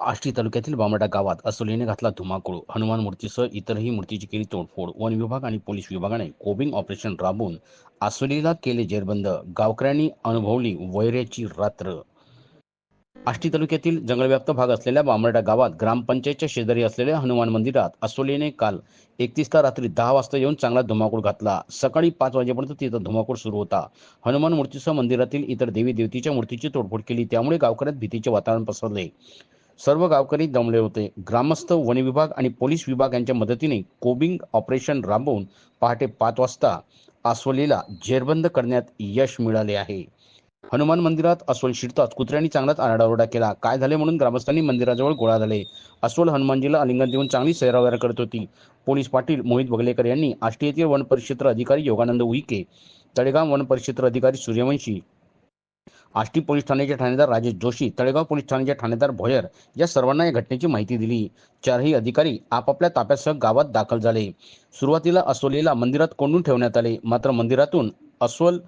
आष्टी तालुक्यातील बामडा गावात असोलीने घातला धुमाकूळ. हनुमान मूर्तीसह इतरही मूर्तीची केली तोडफोड. वन विभाग आणि पोलीस विभागाने कोबिंग ऑपरेशन राबवून आसोलीला केले जेरबंद. गावकऱ्यांनी अनुभवली वैऱ्याची रात्र. आष्टी तालुक्यातील जंगलव्याप्त भाग असलेल्या बामरडा गावात ग्रामपंचायतच्या शेजारी असलेल्या हनुमान मंदिरात असोलीने काल एकतीसला रात्री दहा वाजता येऊन चांगला धुमाकूळ घातला. सकाळी पाच वाजेपर्यंत तिथं धुमाकूळ सुरू होता. हनुमान मूर्तीसह मंदिरातील इतर देवी देवतीच्या मूर्तीची तोडफोड केली. त्यामुळे गावकऱ्यात भीतीचे वातावरण पसरले. सर्व गावकरी दमले होते. ग्रामस्थ वन विभाग आणि पोलीस विभाग यांच्या मदतीने कोबिंग ऑपरेशन राबवून पहाटे पाच वाजता आसवलीला जेरबंद करण्यात यश मिळाले आहे. हनुमान मंदिरात अस्वल शिरताच कुत्र्यांनी चांगलाच आरडाओरडा केला. काय झाले म्हणून ग्रामस्थांनी मंदिराजवळ गोळा झाले. अस्वल हनुमानजीला आलिंगन देऊन चांगली सैरावैरा करत होती. पोलीस पाटील मोहित बगलेकर यांनी आष्टी येथील वन परिक्षेत्र अधिकारी योगानंद उईके तळेगाव वन परिक्षेत्र अधिकारी सूर्यवंशी आष्टी पोलीस ठाण्याचे ठाणेदार राजेश जोशी तळेगाव पोलीस ठाण्याचे ठाणेदार भोयर या सर्वांना या घटनेची माहिती दिली. चारही अधिकारी आपापल्या ताप्यासह गावात दाखल झाले. सुरुवातीला अस्वलीला मंदिरात कोंडून ठेवण्यात आले. मात्र मंदिरातून अस्वल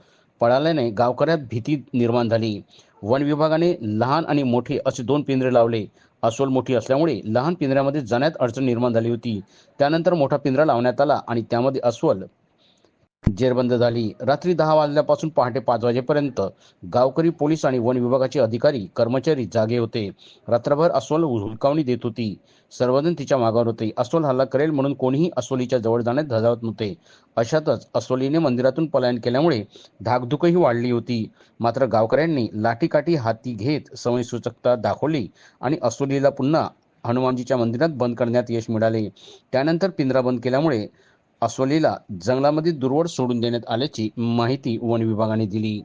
पळाल्याने गावकऱ्यात भीती निर्माण झाली. वन विभागाने लहान आणि मोठे असे दोन पिंजरे लावले. अस्वल मोठी असल्यामुळे लहान पिंजऱ्यामध्ये जाण्यात अडचण निर्माण झाली होती. त्यानंतर मोठा पिंजरा लावण्यात आला आणि त्यामध्ये अस्वल जेरबंद झाली. रात्री दहा वाजल्यापासून पहाटे पाच वाजेपर्यंत गावकरी पोलीस आणि वन विभागाचे अधिकारी कर्मचारी जागे होते. रात्रभर अस्वल हुलकावणी देत होती. सर्वजण तिच्या मागावर होते. अस्वल हल्ला करेल म्हणून कोणीही अस्वलीच्या जवळ जाण्यात धजावत नव्हते. अशातच अस्वलीने मंदिरातून पलायन केल्यामुळे धाकधुकही वाढली होती. मात्र गावकऱ्यांनी लाठीकाठी हाती घेत समयसूचकता दाखवली आणि अस्वलीला पुन्हा हनुमानजीच्या मंदिरात बंद करण्यात यश मिळाले. त्यानंतर पिंजरा बंद केल्यामुळे अस्वलीला जंगलामध्ये दुर्वड सोडून देण्यात आल्याची माहिती वन विभागाने दिली.